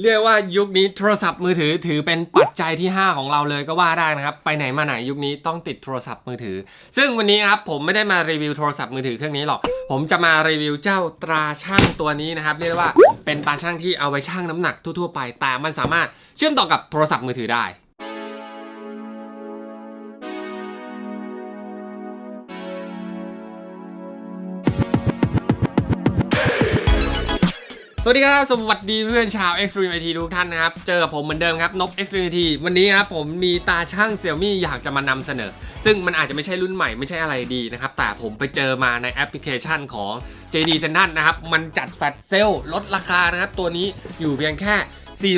เรียกว่ายุคนี้โทรศัพท์มือถือถือเป็นปัจจัยที่ 5 ของเราเลยก็ว่าได้นะครับ ไปไหนมาไหนยุคนี้ต้องติดโทรศัพท์มือถือ ซึ่งวันนี้ครับผมไม่ได้มารีวิวโทรศัพท์มือถือเครื่องนี้หรอก ผมจะมารีวิวเจ้าตราช่างตัวนี้นะครับ เรียกว่าเป็นตราช่างที่เอาไว้ชั่งน้ำหนักทั่วๆไป แต่มันสามารถเชื่อมต่อกับโทรศัพท์มือถือได้ สวัสดีครับ สวัสดีเพื่อนชาว Extreme IT ทุกท่านนะครับ เจอกับผมเหมือนเดิมครับ นบ Extreme IT วันนี้ครับผมมีตาช่าง Xiaomi อยากจะมานำเสนอ ซึ่งมันอาจจะไม่ใช่รุ่นใหม่ไม่ใช่อะไรดีนะครับ แต่ผมไปเจอมาในแอปพลิเคชันของ JD Central นะครับ มันจัดแฟลชเซลลดราคานะครับ ตัวนี้อยู่เพียงแค่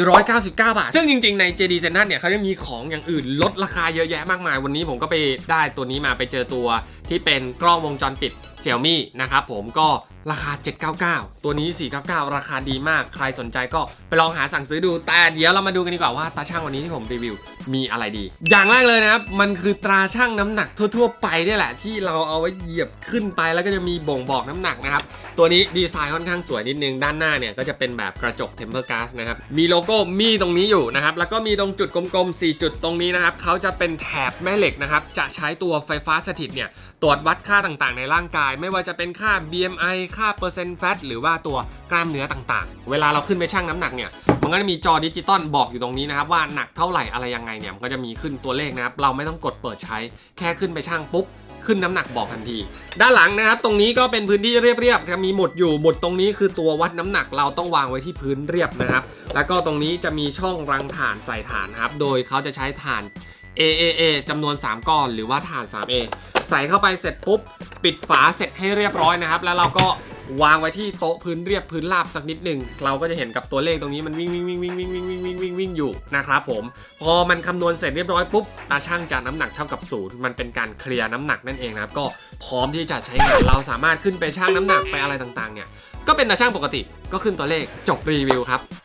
499 บาท ซึ่งจริงๆ ใน JD Central เนี่ยเขาจะมีของอย่างอื่นลดราคาเยอะแยะมากมาย วันนี้ผมก็ไปได้ตัวนี้มาไปเจอตัวที่เป็นกล้องวงจรปิด Xiaomi นะครับผมก็ราคา 799 ตัวนี้ 499 ราคาดีมาก ใครสนใจก็ไปลองหาสั่งซื้อดู แต่เดี๋ยวเรามาดูกันดีกว่าว่าตาช่างวันนี้ที่ผมรีวิวมีอะไรดี อย่างแรกเลยนะครับ มันคือตราช่างน้ำหนักทั่ว ๆ ไปเนี่ยแหละ ที่เราเอาไว้เหยียบขึ้นไปแล้วก็จะมีบ่งบอกน้ำหนักนะครับ ตัวนี้ดีไซน์ค่อนข้างสวยนิดนึง ด้านหน้าเนี่ยก็จะเป็นแบบกระจก temper glass นะครับ มีโลโก้มีตรงนี้อยู่นะครับ แล้วก็มีตรงจุดกลมๆ 4 จุดตรงนี้นะครับเขาจะเป็นแถบแม่เหล็กนะครับ จะใช้ตัวไฟฟ้าสถิตเนี่ยตรวจวัดค่าต่างๆ ในร่างกาย ไม่ว่าจะเป็นค่า BMI ค่าเปอร์เซ็นต์แฟตหรือว่าตัวกล้ามเนื้อต่างๆ เวลาเราขึ้นไปชั่งน้ำหนักเนี่ยมันก็จะมีจอดิจิตอลบอกอยู่ตรงนี้นะครับว่าหนักเท่าไหร่อะไรยังไงเนี่ยมันก็จะมีขึ้นตัวเลขนะครับเราไม่ต้องกดเปิดใช้ แค่ขึ้นไปชั่งปุ๊บขึ้นน้ำหนักบอกทันที ด้านหลังนะครับ ตรงนี้ก็เป็นพื้นที่เรียบๆจะมีหมุดอยู่หมุดตรงนี้คือตัววัดน้ำหนักเราต้องวางไว้ที่พื้นเรียบนะครับ แล้วก็ตรงนี้จะมีช่องรังถ่านใส่ถ่านนะครับ โดยเขาจะใช้ถ่าน AAA จำนวน 3 ก้อนหรือว่าถ่าน 3A ใส่เข้าไปเสร็จปุ๊บ ปิดฝาเสร็จให้เรียบร้อยนะครับ แล้วเราก็วางไว้ที่โต๊ะพื้นเรียบพื้นราบสักนิดหนึ่งเราก็จะเห็นกับตัวเลขตรงนี้มันวิ่งวิ่งวิ่งวิ่งวิ่งวิ่งวิ่งวิ่งวิ่งวิ่งอยู่นะครับผม พอมันคำนวณเสร็จเรียบร้อยปุ๊บตาช่างจะน้ำหนักเท่ากับศูนย์มันเป็นการเคลียร์น้ำหนักนั่นเองนะครับก็พร้อมที่จะใช้งานเราสามารถขึ้นไปชั่งน้ำหนักไปอะไรต่างๆเนี่ยก็เป็นตาช่างปกติก็ขึ้นตัวเลขจบรีวิวครับ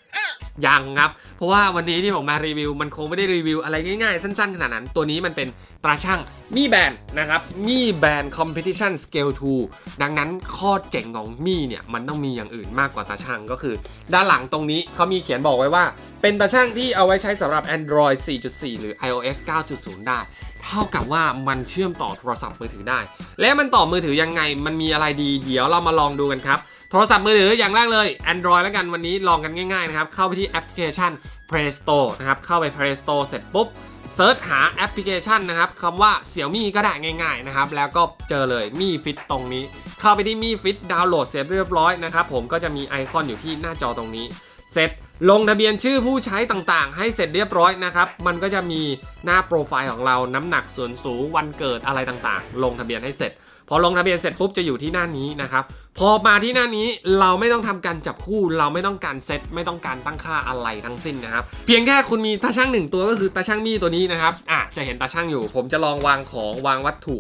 ยังครับ เพราะว่าวันนี้ที่ผมมารีวิว มันคงไม่ได้รีวิวอะไรง่ายๆ สั้นๆ ขนาดนั้น ตัวนี้มันเป็นตราช่างมีแบนนะครับมีแบน competition scale 2 ดังนั้นข้อเจ๋งของมีเนี่ยมันต้องมีอย่างอื่นมากกว่าตาช่างก็คือ ด้านหลังตรงนี้เขามีเขียนบอกไว้ว่า เป็นตาช่างที่เอาไว้ใช้สำหรับ Android 4.4 หรือ iOS 9.0 ได้ เท่ากับว่ามันเชื่อมต่อโทรศัพท์มือถือได้ และมันต่อมือถือยังไงมันมีอะไรดี เดี๋ยวเรามาลองดูกันครับ โทรศัพท์มือถืออย่างแรกเลย Android แล้วกันวันนี้ลองกันง่ายๆนะครับ เข้าไปที่แอปพลิเคชัน Play Store นะครับ เข้าไป Play Store เสร็จปุ๊บเซิร์ชหาแอปพลิเคชันนะครับคำว่า Xiaomi ก็ได้ง่ายๆนะครับ แล้วก็เจอเลยมีฟิตตรงนี้ เข้าไปที่มีฟิตดาวน์โหลดเสร็จเรียบร้อยนะครับ ผมก็จะมีไอคอนอยู่ที่หน้าจอตรงนี้ เสร็จลงทะเบียนชื่อผู้ใช้ต่างๆ ให้เสร็จเรียบร้อยนะครับ มันก็จะมีหน้าโปรไฟล์ของเราน้ำหนักส่วนสูงวันเกิดอะไรต่างๆ ลงทะเบียนให้เสร็จ พอลงทะเบียนเสร็จปุ๊บจะอยู่ที่หน้านี้นะครับ พอมาที่หน้านี้เราไม่ต้องทำการจับคู่เราไม่ต้องการเซตไม่ต้องการตั้งค่าอะไรทั้งสิ้นนะครับ เพียงแค่คุณมีตาช่างหนึ่งตัวก็คือตาช่างมีตัวนี้นะครับอะจะเห็นตาช่างอยู่ ผมจะลองวางของวางวัตถุ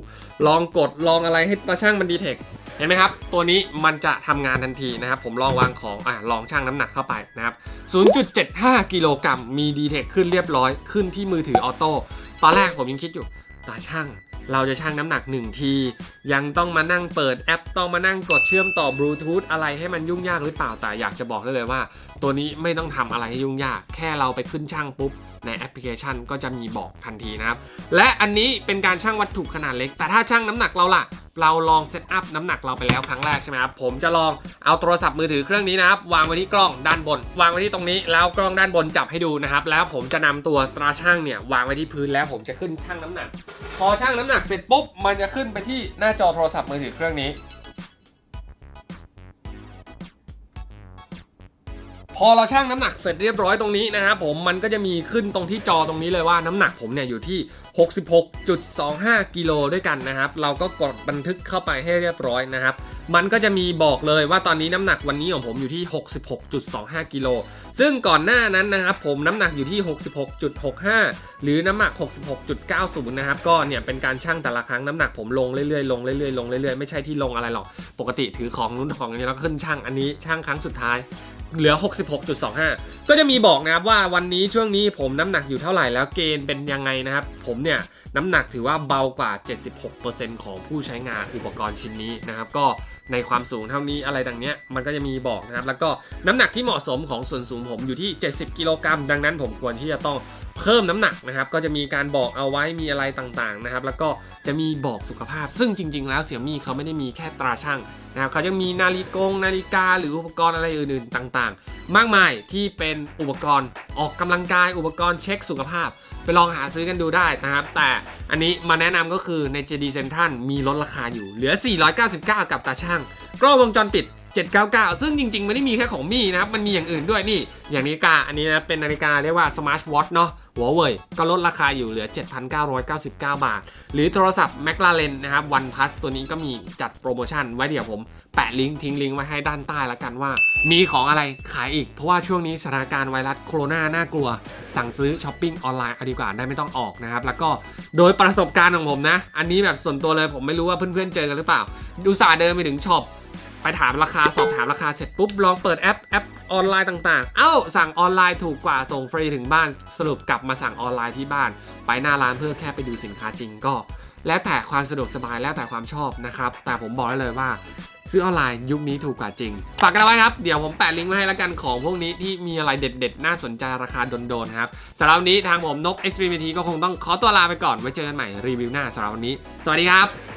ลองกดลองอะไรให้ตาช่างมันดีเทคเห็นไหมครับ ตัวนี้มันจะทำงานทันทีนะครับ ผมลองวางของอะลองชั่งน้ำหนักเข้าไปนะครับ 0.75 กิโลกรัมมีดีเทคขึ้นเรียบร้อย ขึ้นที่มือถือออโต้ ตอนแรกผมยังคิดอยู่ ตาช่าง เราจะชั่งน้ำหนัก 1 ที ยังต้องมานั่งเปิดแอป ต้องมานั่งกดเชื่อมต่อบลูทูธอะไรให้มันยุ่งยากหรือเปล่า แต่อยากจะบอกได้เลยว่า ตัวนี้ไม่ต้องทำอะไรให้ยุ่งยาก แค่เราไปขึ้นช่างปุ๊บ ในแอปพลิเคชันก็จะมีบอกทันทีนะครับ และอันนี้เป็นการชั่งวัตถุขนาดเล็ก แต่ถ้าชั่งน้ำหนักเราล่ะ เราลองเซตอัพน้ำหนักเราไปแล้วครั้งแรกใช่ไหมครับ ผมจะลองเอาโทรศัพท์มือถือเครื่องนี้นะครับวางไว้ที่กล้องด้านบน วางไว้ที่ตรงนี้แล้วกล้องด้านบนจับให้ดูนะครับ แล้วผมจะนำตัวตราช่างเนี่ยวางไว้ที่พื้นแล้วผมจะขึ้นชั่งน้ำหนัก พอชั่งน้ำหนักเสร็จปุ๊บมันจะขึ้นไปที่หน้าจอโทรศัพท์มือถือเครื่องนี้ พอเราชั่งน้ำหนักเสร็จเรียบร้อยตรงนี้นะครับผมมันก็จะมีขึ้นตรงที่จอตรงนี้เลยว่าน้ำหนักผมเนี่ยอยู่ที่ 66.25 กิโลด้วยกันนะครับ เราก็กดบันทึกเข้าไปให้เรียบร้อยนะครับ มันก็จะมีบอกเลยว่าตอนนี้น้ำหนักวันนี้ของผมอยู่ที่ 66.25 กิโลซึ่งก่อนหน้านั้นนะครับผมน้ำหนักอยู่ที่ 66.65 หรือน้ำหนัก 66.90 นะครับก็เนี่ยเป็นการชั่งแต่ละครั้งน้ำหนักผมลงเรื่อยๆลงเรื่อยๆลงเรื่อยๆไม่ใช่ที่ลงอะไรหรอกปกติถือของนู้นของนี้แล้วขึ้นชั่งอันนี้ช่งครั้งสุดท้าย เหลือ 66.25 ก็จะมีบอกนะครับว่าวันนี้ช่วงนี้ผมน้ำหนักอยู่เท่าไหร่แล้วเกณฑ์เป็นยังไงนะครับ ผมเนี่ยน้ำหนักถือว่าเบากว่า 76%ของผู้ใช้งานอุปกรณ์ชิ้นนี้นะครับ ก็ในความสูงเท่านี้อะไรดังเนี้ยมันก็จะมีบอกนะครับ แล้วก็น้ำหนักที่เหมาะสมของส่วนสูงผมอยู่ที่ 70 กิโลกรัมดังนั้นผมควรที่จะต้อง เพิ่มน้ำหนักนะครับ ก็จะมีการบอกเอาไว้มีอะไรต่างๆนะครับ แล้วก็จะมีบอกสุขภาพ ซึ่งจริง ๆ แล้วเสี่ยมี่เขาไม่ได้มีแค่ตราช่างนะครับเขายังมีนาฬิกงนาฬิกาหรืออุปกรณ์อะไรอื่นๆต่างๆ มากมายที่เป็นอุปกรณ์ออกกำลังกายอุปกรณ์เช็คสุขภาพ ไปลองหาซื้อกันดูได้นะครับ แต่อันนี้มาแนะนำก็คือใน JD Central มีลดราคาอยู่เหลือ 499 กับตาช่างกล้องวงจรปิด 799 ซึ่งจริงๆไม่ได้มีแค่ของมี่นะครับ มันมีอย่างอื่นด้วยนี่ อย่างนาฬิกา อันนี้นะ เป็นนาฬิกาเรียกว่า Smart Watch เนาะ หัวเว่ยก็ลดราคาอยู่เหลือ 7,999 บาท หรือโทรศัพท์ McLaren นะครับ OnePlus ตัวนี้ก็มีจัดโปรโมชั่นไว้เดี๋ยวผมแปะลิงก์ทิ้งลิงก์ไว้ให้ด้านใต้แล้วกันว่า มีของอะไรขายอีก เพราะว่าช่วงนี้สถานการณ์ไวรัสโคโรนาน่ากลัว สั่งซื้อช้อปปิ้งออนไลน์เอาดีกว่าได้ไม่ต้องออกนะครับ แล้วก็โดยประสบการณ์ของผมนะ อันนี้แบบส่วนตัวเลยผมไม่รู้ว่าเพื่อนๆเจอกันหรือเปล่าดูสาเดินไปถึงช็อป ไปถามราคาสอบถามราคาเสร็จปุ๊บลองเปิดแอปแอปออนไลน์ต่างๆ เอ้า สั่งออนไลน์ถูกกว่าส่งฟรีถึงบ้าน สรุปกลับมาสั่งออนไลน์ที่บ้าน ไปหน้าร้านเพื่อแค่ไปดูสินค้าจริงก็ แล้วแต่ความสะดวกสบายแล้วแต่ความชอบนะครับ แต่ผมบอกได้เลยว่าซื้อออนไลน์ยุคนี้ถูกกว่าจริง ฝากกันไว้ครับ เดี๋ยวผมแปะลิงก์ไว้ให้แล้วกันของพวกนี้ที่มีอะไรเด็ดๆ น่าสนใจราคาโดนๆครับสำหรับวันนี้ทางผมนก Extreme ก็คงต้องขอตัวลาไปก่อนไว้เจอกันใหม่รีวิวหน้าสำหรับวันนี้ สวัสดีครับ